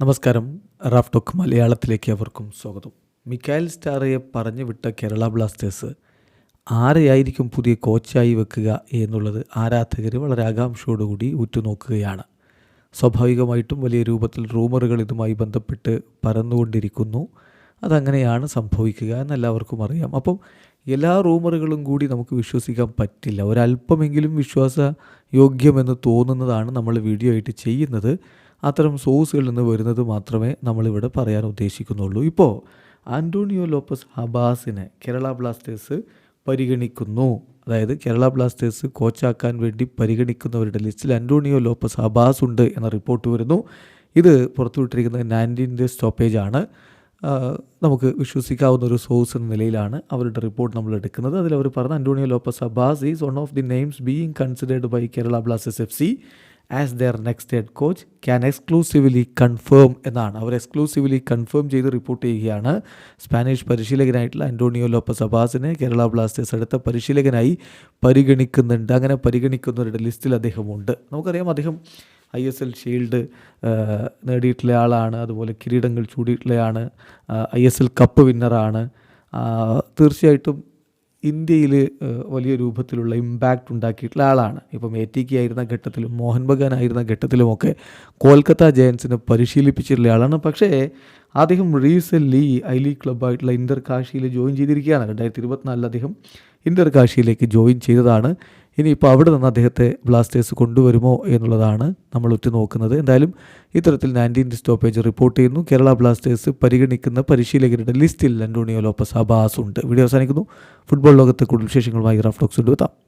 നമസ്കാരം. Raf talk മലയാളത്തിലേക്ക് അവർക്കും സ്വാഗതം. മിക്കായൽ സ്റ്റാറയെ പറഞ്ഞു വിട്ട കേരള ബ്ലാസ്റ്റേഴ്സ് ആരെയായിരിക്കും പുതിയ കോച്ചായി വെക്കുക എന്നുള്ളത് ആരാധകർ വളരെ ആകാംക്ഷയോടുകൂടി ഉറ്റുനോക്കുകയാണ്. സ്വാഭാവികമായിട്ടും വലിയ രൂപത്തിൽ റൂമറുകൾ ഇതുമായി ബന്ധപ്പെട്ട് പരന്നുകൊണ്ടിരിക്കുന്നു. അതങ്ങനെയാണ് സംഭവിക്കുക എന്നെല്ലാവർക്കും അറിയാം. അപ്പം എല്ലാ റൂമറുകളും കൂടി നമുക്ക് വിശ്വസിക്കാൻ പറ്റില്ല. ഒരല്പമെങ്കിലും വിശ്വാസ യോഗ്യമെന്ന് തോന്നുന്നതാണ് നമ്മൾ വീഡിയോ ആയിട്ട് ചെയ്യുന്നത്. അത്തരം സോഴ്സുകളിൽ നിന്ന് വരുന്നത് മാത്രമേ നമ്മളിവിടെ പറയാൻ ഉദ്ദേശിക്കുന്നുള്ളൂ. ഇപ്പോൾ ആന്റോണിയോ ലോപ്പസ് ഹബാസിനെ കേരള ബ്ലാസ്റ്റേഴ്സ് പരിഗണിക്കുന്നു. അതായത് കേരള ബ്ലാസ്റ്റേഴ്സ് കോച്ചാക്കാൻ വേണ്ടി പരിഗണിക്കുന്നവരുടെ ലിസ്റ്റിൽ ആന്റോണിയോ ലോപ്പസ് ഹബാസ് ഉണ്ട് എന്ന റിപ്പോർട്ട് വരുന്നു. ഇത് പുറത്തുവിട്ടിരിക്കുന്നത് നയന്റീന്റെ ആണ് നമുക്ക് വിശ്വസിക്കാവുന്ന ഒരു സോഴ്സ് എന്ന നിലയിലാണ് അവരുടെ റിപ്പോർട്ട് നമ്മൾ എടുക്കുന്നത്. അതിൽ അവർ പറഞ്ഞ Antonio Lopez Habas is one of the names being considered by Kerala Blasters F C. As their next head coach can exclusively confirm എന്നാണ്. അവർ എക്സ്ക്ലൂസീവ്ലി കൺഫേം ചെയ്ത് റിപ്പോർട്ട് ചെയ്യുകയാണ്. സ്പാനിഷ് പരിശീലകനായിട്ടുള്ള അന്റോണിയോ ലോപ്പസ് അബാസിനെ കേരള ബ്ലാസ്റ്റേഴ്സ് അടുത്ത പരിശീലകനായി പരിഗണിക്കുന്നുണ്ട്. അങ്ങനെ പരിഗണിക്കുന്നവരുടെ ലിസ്റ്റിൽ അദ്ദേഹമുണ്ട്. നമുക്കറിയാം അദ്ദേഹം ഐ എസ് എൽ ഷീൽഡ് നേടിയിട്ടുള്ള ആളാണ്. അതുപോലെ കിരീടങ്ങൾ ചൂടിയിട്ടുള്ളയാണ്. ഐ എസ് എൽ കപ്പ് വിന്നറാണ്. തീർച്ചയായിട്ടും ഇന്ത്യയിൽ വലിയ രൂപത്തിലുള്ള ഇമ്പാക്റ്റ് ഉണ്ടാക്കിയിട്ടുള്ള ആളാണ്. ഇപ്പം എ ടി കെ ആയിരുന്ന ഘട്ടത്തിലും മോഹൻ ബഗാൻ ആയിരുന്ന ഘട്ടത്തിലുമൊക്കെ കൊൽക്കത്ത ജയൻസിനെ പരിശീലിപ്പിച്ചിട്ടുള്ള ആളാണ്. പക്ഷേ അദ്ദേഹം റീസെന്റ്ലി ഐ ലീഗ് ക്ലബ്ബായിട്ടുള്ള ഇന്റർ കാശിയിൽ ജോയിൻ ചെയ്തിരിക്കുകയാണ്. രണ്ടായിരത്തി ഇരുപത്തിനാലിൽ അദ്ദേഹം ഇന്റർ കാശിയിലേക്ക് ജോയിൻ ചെയ്തതാണ്. ഇനിയിപ്പോൾ അവിടെ നിന്ന് അദ്ദേഹത്തെ ബ്ലാസ്റ്റേഴ്സ് കൊണ്ടുവരുമോ എന്നുള്ളതാണ് നമ്മൾ ഉറ്റുനോക്കുന്നത്. എന്തായാലും ഇത്തരത്തിൽ നയന്റീൻ സ്റ്റോപ്പേജ് റിപ്പോർട്ട് ചെയ്യുന്നു. കേരള ബ്ലാസ്റ്റേഴ്സ് പരിഗണിക്കുന്ന പരിശീലകരുടെ ലിസ്റ്റിൽ അന്റോണിയോ ലോപ്പസ് അബാസ് ഉണ്ട്. വീഡിയോ അവസാനിക്കുന്നു. ഫുട്ബോൾ ലോകത്തെ കൂടുതൽ വിശേഷങ്ങളുമായി റാഫ്റ്റോക്സ് കൊണ്ടുവെത്താം.